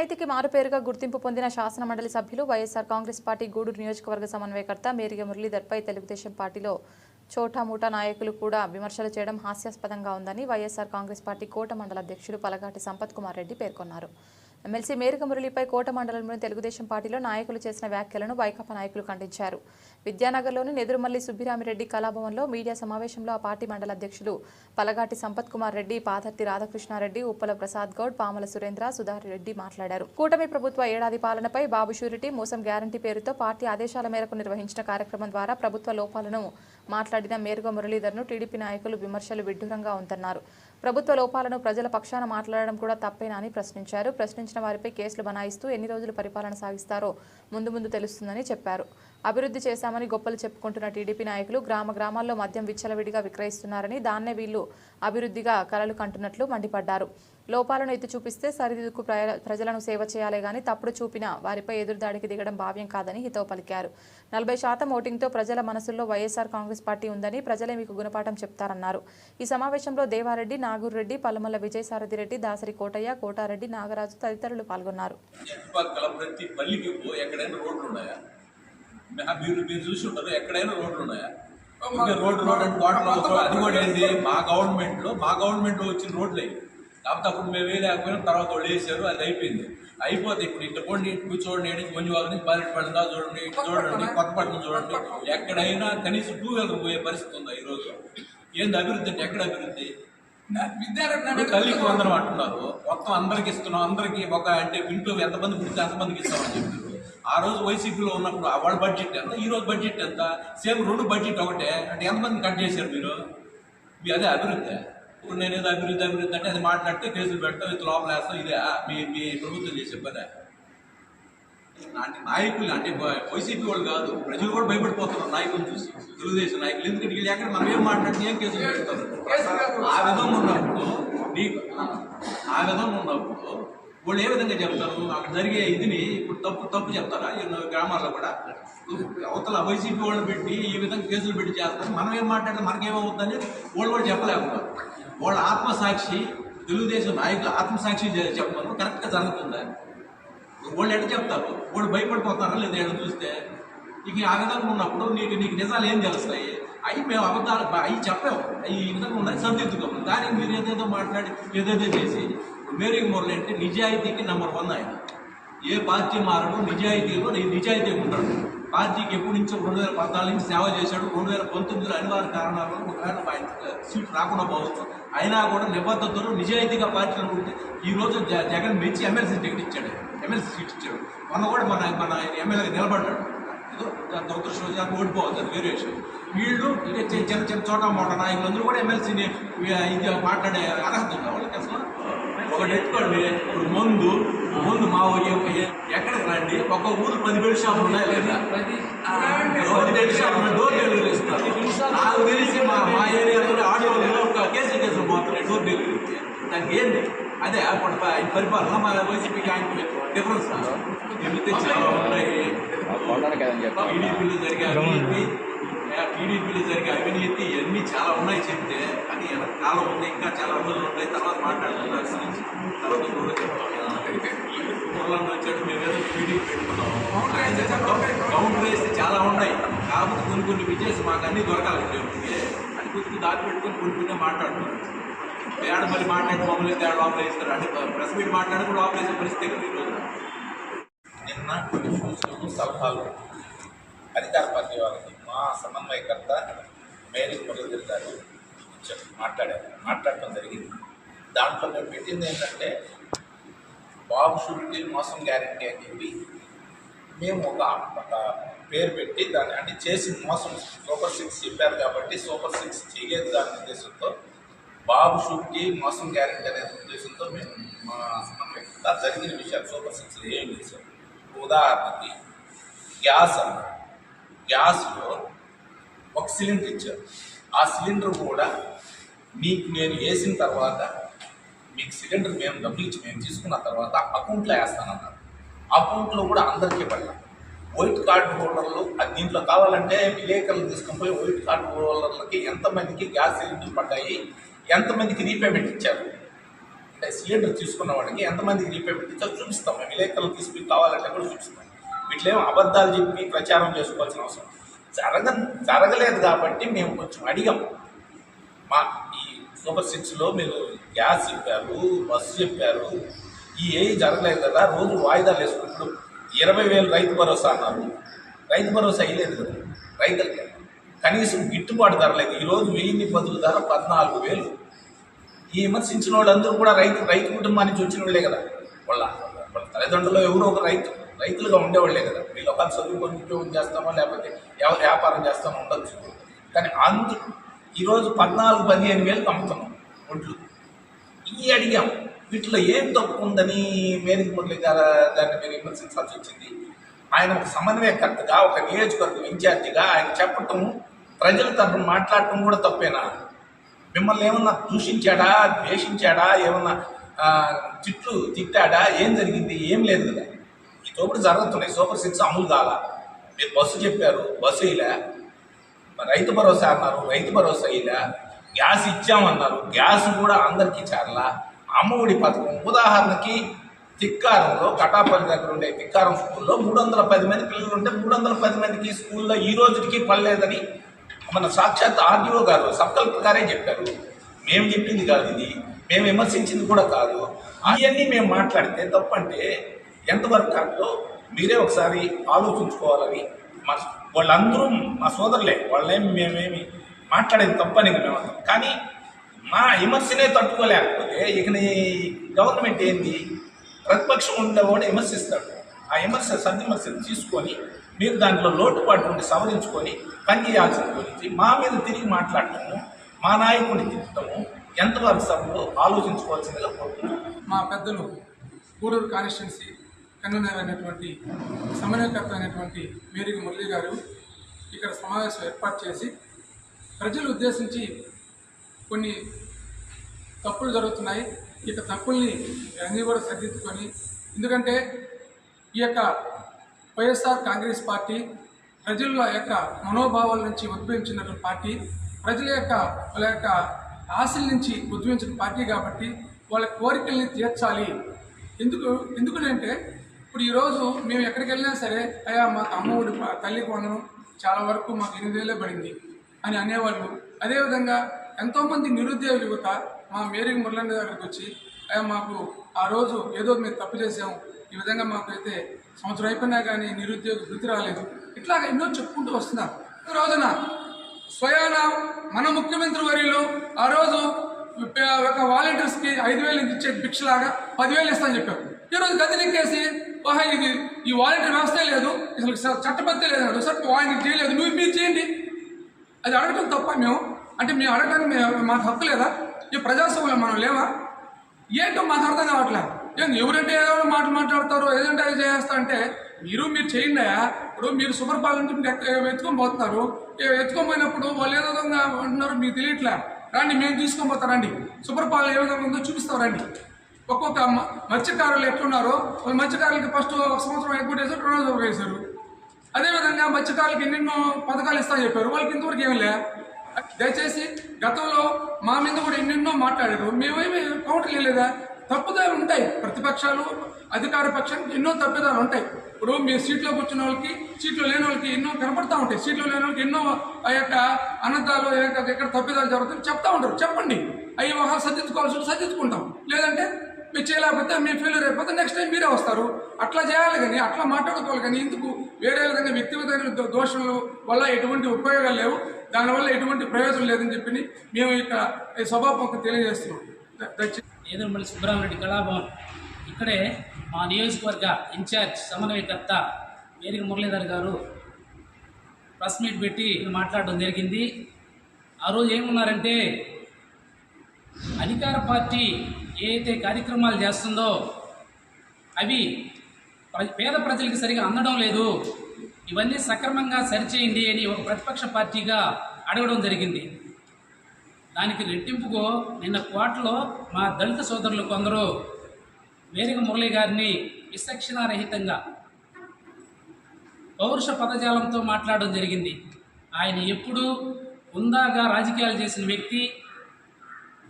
నిజాయితీకి మారుపేరుగా గుర్తింపు పొందిన శాసనమండలి సభ్యులు వైఎస్ఆర్ కాంగ్రెస్ పార్టీ గూడూరు నియోజకవర్గ సమన్వయకర్త మేరిగ మురళీధర్పై తెలుగుదేశం పార్టీలో చోటామూటా నాయకులు కూడా విమర్శలు చేయడం హాస్యాస్పదంగా ఉందని వైఎస్ఆర్ కాంగ్రెస్ పార్టీ కోట మండల అధ్యక్షుడు పలగాటి సంపత్ కుమార్ రెడ్డి పేర్కొన్నారు. ఎమ్మెల్సీ మేరిక మురళిపై కోట మండలంలోని తెలుగుదేశం పార్టీలో నాయకులు చేసిన వ్యాఖ్యలను వైకాపా నాయకులు ఖండించారు. విద్యానగర్లోని నెదురుమల్లి సుబ్బిరామిరెడ్డి కళాభవన్లో మీడియా సమావేశంలో ఆ పార్టీ మండల అధ్యక్షులు పలగాటి సంపత్ కుమార్ రెడ్డి పాదర్తి రాధాకృష్ణారెడ్డి ఉప్పల ప్రసాద్ గౌడ్ పామల సురేంద్ర సుధార్ రెడ్డి మాట్లాడారు. కూటమి ప్రభుత్వ ఏడాది పాలనపై బాబు షూరిటీ మోసం గ్యారంటీ పేరుతో పార్టీ ఆదేశాల మేరకు నిర్వహించిన కార్యక్రమం ద్వారా ప్రభుత్వ లోపాలను మాట్లాడిన మేరుగ మురళీధర్ను టీడీపీ నాయకులు విమర్శలు విడ్డూరంగా ఉందన్నారు. ప్రభుత్వ లోపాలను ప్రజల పక్షాన మాట్లాడడం కూడా తప్పేనా అని ప్రశ్నించారు. ప్రశ్నించిన వారిపై కేసులు బనాయిస్తూ ఎన్ని రోజులు పరిపాలన సాగిస్తారో ముందు ముందు తెలుస్తుందని చెప్పారు. అభివృద్ధి చేశామని గొప్పలు చెప్పుకుంటున్న టీడీపీ నాయకులు గ్రామ గ్రామాల్లో మద్యం విచ్చలవిడిగా విక్రయిస్తున్నారని దాన్నే వీళ్ళు అభివృద్ధిగా కలలు కంటున్నట్లు మండిపడ్డారు. లోపాలను ఎత్తి చూపిస్తే సరిదిద్దుకు ప్రజలను సేవ చేయాలే గాని తప్పుడు చూపిన వారిపై ఎదురుదాడికి దిగడం భావ్యం కాదని హితవు పలికారు. నలభై శాతం ఓటింగ్తో ప్రజల మనసుల్లో వైఎస్ఆర్ కాంగ్రెస్ పార్టీ ఉందని ప్రజలే మీకు గుణపాఠం చెప్తారన్నారు. ఈ సమావేశంలో దేవారెడ్డి నాగూర్ రెడ్డి పల్లమల్ల విజయసారథి రెడ్డి దాసరి కోటయ్య కోటారెడ్డి నాగరాజు తదితరులు పాల్గొన్నారు. మే- మీరు మీరు చూసి ఉంటారు ఎక్కడైనా రోడ్లు ఉన్నాయా? ఇంకా రోడ్డు రోడ్ అంటే వాటర్ అది కూడా ఏంటి? మా గవర్నమెంట్లో మా గవర్నమెంట్లో వచ్చిన రోడ్లే. కాకపోతే అప్పుడు మేము వేయలేకపోయినా తర్వాత వాళ్ళు వేసారు అది అయిపోయింది. అయిపోతే ఇప్పుడు ఇంత పోండి ఏడు మంచి వాళ్ళని బాలెట్ పడిందా చూడండి చూడండి కొత్తపట్నం చూడండి. ఎక్కడైనా కనీసం టూ వీలర్ పోయే పరిస్థితి ఉందా ఈరోజు ఏంది అభివృద్ధి అంటే ఎక్కడ అభివృద్ధి? తల్లికి వందనం అంటున్నారు. మొత్తం అందరికి ఇస్తున్నాం అందరికి ఒక అంటే ఇంట్లో ఎంతమంది పుడితే అంతమందికి ఇస్తామని చెప్పారు. ఆ రోజు వైసీపీలో ఉన్నప్పుడు ఆ వాళ్ళ బడ్జెట్ ఎంత? ఈ రోజు బడ్జెట్ ఎంత? సేమ్ రెండు బడ్జెట్ ఒకటే. అంటే ఎంతమంది కట్ చేశారు మీరు? మీ అదే అభివృద్ధి. ఇప్పుడు నేను ఏదో అభివృద్ధి అభివృద్ధి అంటే అది మాట్లాడితే కేసులు పెట్టడం ఇది లోపల వేస్తాం ఇది మీ మీ ప్రభుత్వం చేసే పనే. అంటే నాయకులు అంటే వైసీపీ వాళ్ళు కాదు ప్రజలు కూడా భయపడిపోతున్నారు నాయకులు చూసి తెలుగుదేశం నాయకులు. ఎందుకంటే వీళ్ళు ఎక్కడ మనం ఏం మాట్లాడితే ఏం కేసులు పెడతారు? ఆ విధంగా ఉన్నప్పుడు నీకు ఆ విధంగా ఉన్నప్పుడు వాళ్ళు ఏ విధంగా చెప్తారు? అక్కడ జరిగే ఇదిని ఇప్పుడు తప్పు తప్పు చెప్తారా? గ్రామాల్లో కూడా? అవతల వైసీపీ వాళ్ళు పెట్టి ఈ విధంగా కేసులు పెట్టి చేస్తారు. మనం ఏం మాట్లాడితే మనకేమవుతుందని వాళ్ళు కూడా చెప్పలేకపోతారు. వాళ్ళ ఆత్మసాక్షి తెలుగుదేశం నాయకులు ఆత్మసాక్షి చె- చెప్పమను కరెక్ట్గా జరుగుతుందా? వాళ్ళు ఎట్లా చెప్తారు? వాళ్ళు భయపడిపోతారా లేదా ఎక్కడ చూస్తే? ఇక ఆ ఉన్నప్పుడు నీకు నీకు నిజాలు ఏం తెలుస్తాయి? అవి మేము అబద్ధాలు అవి చెప్పాము అవి ఈ విధంగా ఉన్నాయి సరిదిద్దుకోము. దానికి మీరు ఏదేదో మాట్లాడి ఏదేదో చేసి మేరీ మురళి అంటే నిజాయితీకి నెంబర్ వన్ ఆయన. ఏ పార్టీ మారడు నిజాయితీలో ని- నిజాయితీ ఉంటాడు పార్టీకి ఎప్పటి నుంచో రెండు వేల పద్నాలుగు నుంచి సేవ చేశాడు. రెండు వేల పంతొమ్మిదిలో అనివార్య కారణాల వల్ల ఒకవేళ ఆయన సీట్ రాకుండా పోవచ్చు. అయినా కూడా నిబద్ధతలు నిజాయితీగా పార్టీలో ఉంటే ఈ రోజు జ- జగన్ మెచ్చి ఎమ్మెల్సీ టికెట్ ఇచ్చాడు. ఎమ్మెల్సీ సీట్ ఇచ్చాడు. మొన్న కూడా మన మన ఎమ్మెల్యేగా నిలబడ్డాడు. ఏదో దురదృష్టం ఓడిపోవచ్చు అది వేరే విషయం వీళ్ళు చిన్న చిన్న చోట మోట నాయకులందరూ కూడా ఎమ్మెల్సీని ఇది మాట్లాడే అర్హత ఉంది వాళ్ళకి అసలు ఒకటి ఎత్తుకోండి. ఇప్పుడు ముందు ముందు మా ఊరి ఎక్కడికి రండి? ఒక ఊరు పది బెడ్ షాపులు ఉన్నాయి లేదా? పది. బెడ్ షాపులు డోర్ డెలివరీ ఇస్తారు నాకు తెలిసి మా మా ఏరియాలో ఆడియోలో ఒక కేసు కేసులు పోతున్నాయి. డోర్ డెలివరీకి దానికి ఏంటి అదే అప్పుడు పరిపాలన మా వైసీపీకి ఆయనకి డిఫరెన్స్ చెబితే చాలా ఉన్నాయి టీడీపీలో జరిగే అవినీతి టీడీపీలో జరిగే అవినీతి ఇవన్నీ చాలా ఉన్నాయి చెప్తే కానీ కాలం ఉంది ఇంకా చాలా రోజులు ఉంటాయి. తర్వాత మాట్లాడుతున్నారు తర్వాత కూడా చెప్తాం వచ్చాడు మేము ఏదో టీడీపీ పెట్టుకున్నాం కౌంటర్ వేస్తే చాలా ఉన్నాయి కాకపోతే కొన్ని కొన్ని విజయస్ మాకు అన్ని దొరకాలి అని కొద్దిగా దాటి పెట్టుకొని కొన్ని కొన్ని మాట్లాడుతున్నారు తేడా మళ్ళీ మాట్లాడి మమ్మల్ని తేడా లోపల వేస్తారు అంటే ప్రెస్ మీట్ మాట్లాడి కూడా లోపల వేసే పరిస్థితి కదా ఈ నిన్న కొన్ని సూచనలు సలహాలు అధికార పార్టీ వాళ్ళకి మా సమన్వయకర్త మేరీ మురళీధర్ గారు మాట్లాడారు. మాట్లాడటం జరిగింది. దాంట్లో మేము పెట్టింది ఏంటంటే బాబు షూరిటీ మోసం గ్యారంటీ అని చెప్పి మేము ఒక ఒక పేరు పెట్టి దాన్ని అంటే చేసిన మోసం సూపర్ సిక్స్ చెప్పారు కాబట్టి సూపర్ సిక్స్ చేయలేదు దాని ఉద్దేశంతో బాబు షూరిటీ మోసం గ్యారంటీ అనే ఉద్దేశంతో మేము మా సమన్వయకర్త జరిగిన విషయాలు సూపర్ సిక్స్లో ఏం చేశాం? ఉదాహరణకి గ్యాస్ అన్న. గ్యాస్లో ఒక సిలిండర్ ఇచ్చారు. ఆ సిలిండర్ కూడా మీకు నేను వేసిన తర్వాత మీకు సిలిండర్ మేము డబ్బులు ఇచ్చి మేము తీసుకున్న తర్వాత అకౌంట్లో వేస్తానన్నారు. అకౌంట్లో కూడా అందరికీ పడలా వైట్ కార్డు హోల్డర్లు అది దీంట్లో కావాలంటే విలేకరులు తీసుకుని పోయి వైట్ కార్డ్ హోల్డర్లకి ఎంతమందికి గ్యాస్ సిలిండర్ పడ్డాయి ఎంతమందికి రీపేమెంట్ ఇచ్చారు. అంటే సిలిండర్ తీసుకున్న వాడికి ఎంతమందికి రీపేమెంట్ ఇచ్చారో చూపిస్తాం మేము. విలేకరులు తీసుకుని కావాలంటే కూడా చూపిస్తాం. వీటిలో అబద్ధాలు చెప్పి ప్రచారం చేసుకోవాల్సిన అవసరం. జరగ జరగలేదు కాబట్టి మేము కొంచెం అడిగాం. మా ఈ సూపర్ సిక్స్లో మీరు గ్యాస్ చెప్పారు బస్సు చెప్పారు. ఈ ఏవి జరగలేదు కదా రోజు వాయిదాలు వేసుకుంటూ ఇరవై వేలు రైతు భరోసా అన్నారు. రైతు భరోసా అయ్యలేదు కదా రైతులకి. కనీసం గిట్టుబాటు ధర లేదు. ఈరోజు వెయ్యిన్ని బదులు ధర పద్నాలుగు వేలు. ఈ విమర్శించిన వాళ్ళందరూ కూడా రైతు రైతు కుటుంబానికి వచ్చిన వాళ్ళే కదా. వాళ్ళ వాళ్ళ తల్లిదండ్రులు ఎవరో ఒక రైతు రైతులుగా ఉండేవాళ్ళే కదా. వీళ్ళు ఒకళ్ళు చదువుకొని ఉద్యోగం చేస్తామో లేకపోతే ఎవరు వ్యాపారం చేస్తామో ఉండొచ్చు. కానీ అందు ఈరోజు పద్నాలుగు పదిహేను వేలకు అమ్ముతున్నాం ఒంట్లు. ఈ అడిగాం. వీటిలో ఏం తప్పు ఉందని మేరీ మురళి గారు దాన్ని మీరు విమర్శించాల్సి వచ్చింది ఆయన ఒక సమన్వయకర్తగా ఒక నియోజకవర్గం ఇన్ఛార్జిగా ఆయన చెప్పటం ప్రజల తరఫున మాట్లాడటం కూడా తప్పేనా? మిమ్మల్ని ఏమన్నా దూషించాడా ద్వేషించాడా ఏమన్నా తిట్లు తిట్టాడా ఏం జరిగింది ఏం లేదు కదా. ఈ తోపుడు జరుగుతున్నాయి సూపర్ సిక్స్ అమలు కాల. మీరు బస్సు చెప్పారు బస్సు ఇలా రైతు భరోసా అన్నారు రైతు భరోసా ఇలా గ్యాస్ ఇచ్చామన్నారు. గ్యాస్ కూడా అందరికీ చేరలా. అమ్మఒడి పథకం. ఉదాహరణకి తిక్కారంలో కటాపల్లి దగ్గర ఉండే తిక్కారం స్కూల్లో మూడు వందల పది మంది పిల్లలు ఉంటే మూడు వందల పది మందికి స్కూల్లో ఈ రోజుకి పడలేదని మన సాక్షాత్ ఆర్డీఓ గారు సబ్ కలెక్టర్ గారే చెప్పారు. మేము చెప్పింది కాదు ఇది. మేము విమర్శించింది కూడా కాదు. అవన్నీ మేము మాట్లాడితే తప్పంటే ఎంతవరకు కరెక్టో మీరే ఒకసారి ఆలోచించుకోవాలని మా వాళ్ళందరూ మా సోదరులే. వాళ్ళేమి మేమేమి మాట్లాడేది తప్పని మేము అంటాం. కానీ మా విమర్శనే తట్టుకోలేకపోతే ఇక నీ గవర్నమెంట్ ఏంది? ప్రతిపక్షం ఉండేవాడు విమర్శిస్తాడు. ఆ విమర్శ సద్విమర్శను తీసుకొని మీరు దాంట్లో లోటుపాటు ఉండి సవరించుకొని పనిచేయాల్సిన గురించి మా మీద తిరిగి మాట్లాడటము మా నాయకుడిని తిట్టడము ఎంతవరకు సభలో ఆలోచించుకోవాల్సిందిగా కోరుతున్నాను మా పెద్దలు గూడూరు కాన్స్టిట్యున్సీ కన్వీనర్ అయినటువంటి సమన్వయకర్త అయినటువంటి మేరీ మురళి గారు ఇక్కడ సమావేశం ఏర్పాటు చేసి ప్రజలు ఉద్దేశించి కొన్ని తప్పులు జరుగుతున్నాయి. ఇక తప్పుల్ని అన్నీ కూడా సరిదిద్దుకొని ఎందుకంటే ఈ యొక్క వైఎస్ఆర్ కాంగ్రెస్ పార్టీ ప్రజల యొక్క మనోభావాల నుంచి ఉద్భవించినటువంటి పార్టీ ప్రజల యొక్క వాళ్ళ యొక్క ఆశల నుంచి ఉద్భవించిన పార్టీ కాబట్టి వాళ్ళ కోరికల్ని తీర్చాలి. ఎందుకు ఎందుకంటే ఇప్పుడు ఈరోజు మేము ఎక్కడికి వెళ్ళినా సరే అయ్యా మా తమ్ముడు ప- తల్లికి వందనం చాలా వరకు మాకు ఎనిమిది వేలే పడింది. అని అనేవాళ్ళు. అదేవిధంగా ఎంతోమంది నిరుద్యోగ యువత మా మేరీ మురళండి దగ్గరికి వచ్చి అయ్యా మాకు ఆ రోజు ఏదో మేము తప్పు చేసాము ఈ విధంగా మాకైతే సంవత్సరం అయిపోయినా కానీ నిరుద్యోగ వృద్ధి రాలేదు. ఇట్లాగ ఎన్నో చెప్పుకుంటూ వస్తున్నారు. ఈ రోజున స్వయాన మన ముఖ్యమంత్రి వర్యులు ఆ రోజు ఒక వాలంటీర్స్కి ఐదు వేలు ఇచ్చే భిక్షలాగా పదివేలు ఇస్తామని చెప్పారు. ఈరోజు గదినెక్కేసి ఓహా ఇది ఈ వాలంటీర్ వ్యవస్థ లేదు. అసలు చట్టబద్ధ చట్టబద్ధే లేదు. సార్ వాలంటీర్ చేయలేదు నువ్వు మీరు చేయండి. అది అడగటం తప్ప మేము అంటే మేము అడగడానికి మేము మాకు హక్కు లేదా? ఈ ప్రజాస్వామ్యంలో మనం లేవా? ఏంటో మాకు అర్థం కావట్లేదు ఎవరంటే ఏదో మాటలు మాట్లాడతారు ఏదంటే అది చేస్తా అంటే మీరు మీరు చేయండి ఇప్పుడు మీరు సుపరిపాలన నుంచి ఎత్తుకొని పోతున్నారు. ఎత్తుకొని పోయినప్పుడు వాళ్ళు ఏదో విధంగా అంటున్నారు మీకు తెలియట్లే? రండి మేము తీసుకొని పోతారండి సుపరిపాలన ఏ విధంగా ఉందో చూపిస్తారండి ఒక్కొక్క మ- మత్స్యకారులు ఎట్లున్నారో వాళ్ళు మత్స్యకారులకి ఫస్ట్ ఒక సంవత్సరం ఎక్కువ వేసారు రెండు వేశారు. అదేవిధంగా మత్స్యకారులకు ఎన్నెన్నో పథకాలు ఇస్తా చెప్పారు. వాళ్ళకి ఇంతవరకు ఏం లే దయచేసి గతంలో మా మీద కూడా ఎన్నెన్నో మాట్లాడారు. మేమేమి కౌంటర్ లేదా తప్పుదాలు ఉంటాయి ప్రతిపక్షాలు అధికార పక్షానికి ఎన్నో తప్పిదాలు ఉంటాయి. ఇప్పుడు మీ సీట్లో కూర్చున్న వాళ్ళకి సీట్లో లేని వాళ్ళకి ఎన్నో కనపడతా ఉంటాయి. సీట్లో లేని వాళ్ళకి ఎన్నో ఆ యొక్క అనర్థాలు ఎక్కడ తప్పిదాలు జరుగుతాయి చెప్తా ఉంటారు. చెప్పండి. అవి ఒక సర్దిద్దుకోవాల్సి సర్దిద్దుకుంటాం. లేదంటే మీరు చేయలేకపోతే మీ ఫెయిల్యూర్ అయిపోతే నెక్స్ట్ టైం మీరే వస్తారు. అట్లా చేయాలి కానీ అట్లా మాట్లాడుకోవాలి కానీ ఎందుకు? వేరే విధంగా వ్యక్తిగత దోషాల వల్ల ఎటువంటి ఉపయోగాలు లేవు. దానివల్ల ఎటువంటి ప్రయోజనం లేదని చెప్పి మేము ఇక్కడ ఈ సభాపకు తెలియజేస్తున్నాం. ద- దయచేసి సుబ్రహ్మరెడ్డి కళాభవన్. ఇక్కడే మా నియోజకవర్గ ఇన్ఛార్జ్ సమన్వయకర్త మేరిక మురళీధర్ గారు ప్రెస్ మీట్ పెట్టి మాట్లాడడం జరిగింది. ఆ రోజు ఏమన్నారంటే అధికార పార్టీ ఏ అయితే కార్యక్రమాలు చేస్తుందో అవి పేద ప్రజలకు సరిగా అందడం లేదు. ఇవన్నీ సక్రమంగా సరిచేయండి అని ఒక ప్రతిపక్ష పార్టీగా అడగడం జరిగింది. దానికి రెట్టింపుకు నిన్న కోటలో మా దళిత సోదరులు కొందరు వేదిక మురళి గారిని విచక్షణారహితంగా పౌరుష పదజాలంతో మాట్లాడడం జరిగింది. ఆయన ఎప్పుడూ ఉందాగా రాజకీయాలు చేసిన వ్యక్తి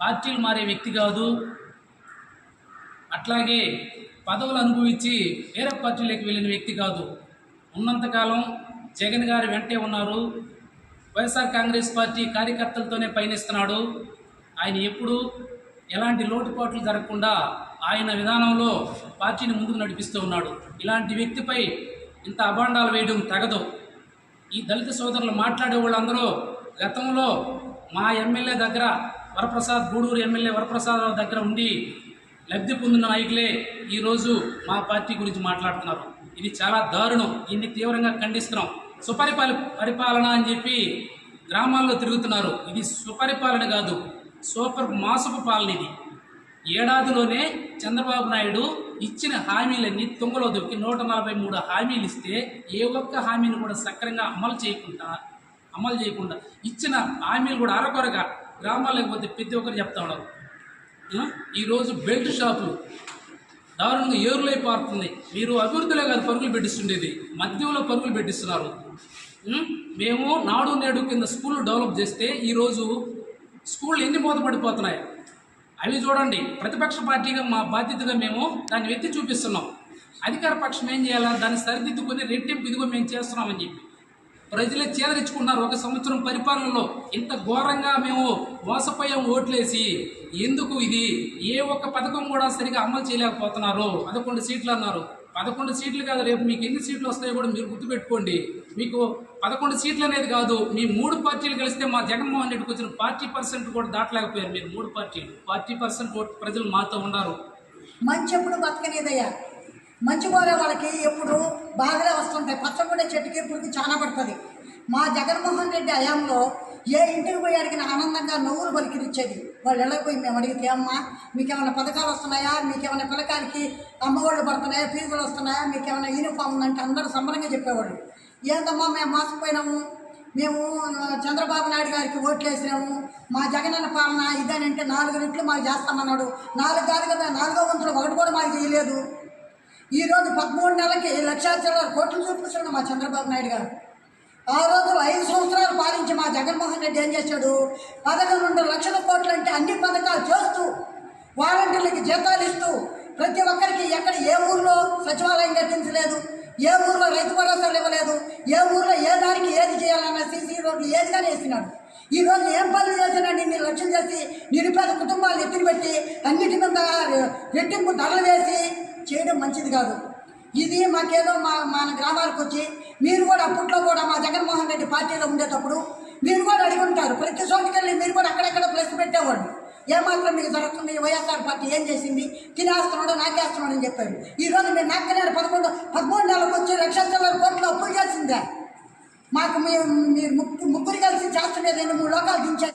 పార్టీలు మారే వ్యక్తి కాదు. అట్లాగే పదవులు అనుభవించి వేరే పార్టీలోకి వెళ్ళిన వ్యక్తి కాదు. ఉన్నంతకాలం జగన్ గారి వెంటే ఉన్నారు. వైఎస్ఆర్ కాంగ్రెస్ పార్టీ కార్యకర్తలతోనే పయనిస్తున్నాడు. ఆయన ఎప్పుడు ఎలాంటి లోటుపాట్లు జరగకుండా ఆయన విధానంలో పార్టీని ముందుకు నడిపిస్తూ ఉన్నాడు. ఇలాంటి వ్యక్తిపై ఇంత అభాండాలు వేయడం తగదు. ఈ దళిత సోదరులు మాట్లాడే వాళ్ళందరూ గతంలో మా ఎమ్మెల్యే దగ్గర వరప్రసాద్ గూడూరు ఎమ్మెల్యే వరప్రసాద్ దగ్గర ఉండి లబ్ధి పొందిన నాయకులే ఈరోజు మా పార్టీ గురించి మాట్లాడుతున్నారు. ఇది చాలా దారుణం. దీన్ని తీవ్రంగా ఖండిస్తున్నాం. సుపరిపాల పరిపాలన అని చెప్పి గ్రామాల్లో తిరుగుతున్నారు. ఇది సుపరిపాలన కాదు సూపర్ మాసపు పాలన ఇది. ఏడాదిలోనే చంద్రబాబు నాయుడు ఇచ్చిన హామీలన్నీ తుంగలో దొరికి నూట నలభై మూడు హామీలు ఇస్తే ఏ ఒక్క హామీని కూడా సక్రంగా అమలు చేయకుండా అమలు చేయకుండా ఇచ్చిన హామీలు కూడా అరకొరగా గ్రామాలకు పోతే ప్రతి ఒక్కరు చెప్తా ఉన్నారు. ఈరోజు బెల్ట్ షాపులు దారుణంగా ఏరులై పారుతుంది. మీరు అభివృద్ధిలో కాదు పరుగులు పెట్టిస్తుండేది. మద్యంలో పరుగులు పెట్టిస్తున్నారు. మేము నాడు నేడు కింద స్కూళ్ళు డెవలప్ చేస్తే ఈరోజు స్కూళ్ళు ఎన్ని మూతపడిపోతున్నాయి అవి చూడండి. ప్రతిపక్ష పార్టీగా మా బాధ్యతగా మేము దాన్ని ఎత్తి చూపిస్తున్నాం. అధికార పక్షం ఏం చేయాలా? దాన్ని సరిదిద్దుకొని రెట్టింపు ఇదిగో మేము చేస్తున్నామని చెప్పి. ప్రజలే చేదరించుకున్నారు ఒక సంవత్సరం పరిపాలనలో. ఇంత ఘోరంగా మేము మోసపోయాం ఓట్లేసి ఎందుకు ఇది? ఏ ఒక్క పథకం కూడా సరిగా అమలు చేయలేకపోతున్నారు. పదకొండు సీట్లు అన్నారు. పదకొండు సీట్లు కాదు రేపు మీకు ఎన్ని సీట్లు వస్తాయో కూడా మీరు గుర్తుపెట్టుకోండి. మీకు పదకొండు సీట్లు అనేది కాదు మీ మూడు పార్టీలు కలిస్తే మా జగన్మోహన్ రెడ్డికి వచ్చిన పార్టీ పర్సెంట్ కూడా దాటలేకపోయారు మీరు మూడు పార్టీలు. పార్టీ పర్సెంట్ ప్రజలు మాతో ఉన్నారు. మంచి ఎప్పుడు బతకనేదయ్యా మంచి కోరే వాళ్ళకి ఎప్పుడు బాగానే వస్తుంటాయి. పచ్చగుండే చెట్టుకి పురుగు చాలా పడుతుంది. మా జగన్మోహన్ రెడ్డి హయాంలో ఏ ఇంటికి పోయి అడిగిన ఆనందంగా నవ్వులు పలికిరిచ్చేది వాళ్ళు వెళ్ళకపోయి మేము అడిగితే అమ్మా మీకేమైనా పథకాలు వస్తున్నాయా? మీకేమైనా పిల్లకాయలకి అమ్మఒళ్ళు పడుతున్నాయా? ఫీజులు వస్తున్నాయా? మీకేమైనా యూనిఫామ్ ఉందంటే అందరూ సంబరంగా చెప్పేవాళ్ళు. ఏందమ్మా మేము మోసపోయినాము. మేము చంద్రబాబు నాయుడు గారికి ఓట్లు వేసినాము. మా జగనన్న పాలన ఇదేనంటే నాలుగు రెట్లు మాకు చేస్తామన్నాడు. నాలుగు కాదు కదా నాలుగో వంతులు ఒకటి కూడా మాకు చేయలేదు. ఈ రోజు పదమూడు నెలలకి లక్షా చిల్లర కోట్లు చూపిస్తున్నాడు మా చంద్రబాబు నాయుడు గారు. ఆ రోజులు ఐదు సంవత్సరాలు పాలించి మా జగన్మోహన్ రెడ్డి ఏం చేశాడు? పదకొండు లక్షల కోట్లు అంటే అన్ని పథకాలు చేస్తూ వాలంటీర్లకి జీతాలు ఇస్తూ ప్రతి ఒక్కరికి ఎక్కడ ఏ ఊర్లో సచివాలయం కట్టించలేదు ఏ ఊర్లో రైతు భరోసాలు ఇవ్వలేదు ఏ ఊర్లో ఏ దానికి ఏది చేయాలన్న సీసీ రోడ్లు ఏది వేసినాడు. ఈ రోజు ఏం పనులు చేసినాడు ఇన్ని లక్ష్యం చేసి నిరుపేద కుటుంబాలు ఎత్తుని పెట్టి అన్నిటి మీద రెట్టింపు ధరలు వేసి మంచిది కాదు. ఇది మాకేదో మా మన గ్రామాలకు వచ్చి మీరు కూడా అప్పట్లో కూడా మా జగన్మోహన్ రెడ్డి పార్టీలో ఉండేటప్పుడు మీరు కూడా అడిగి ఉంటారు. ప్రతి చోటుకెళ్ళి మీరు కూడా అక్కడెక్కడ ప్లేస్ పెట్టేవాళ్ళు. ఏమాత్రం మీకు జరుగుతుంది? వైఎస్ఆర్ పార్టీ ఏం చేసింది? తినేస్తున్నాడు నాకేస్తున్నాడు అని చెప్పారు. ఈ రోజు మీరు నాకనే పదకొండు పదమూడు నెలలకు వచ్చి లక్ష చిల్లర కోట్లు అప్పులు చేసిందే? మాకు మీరు రోగాల దించారు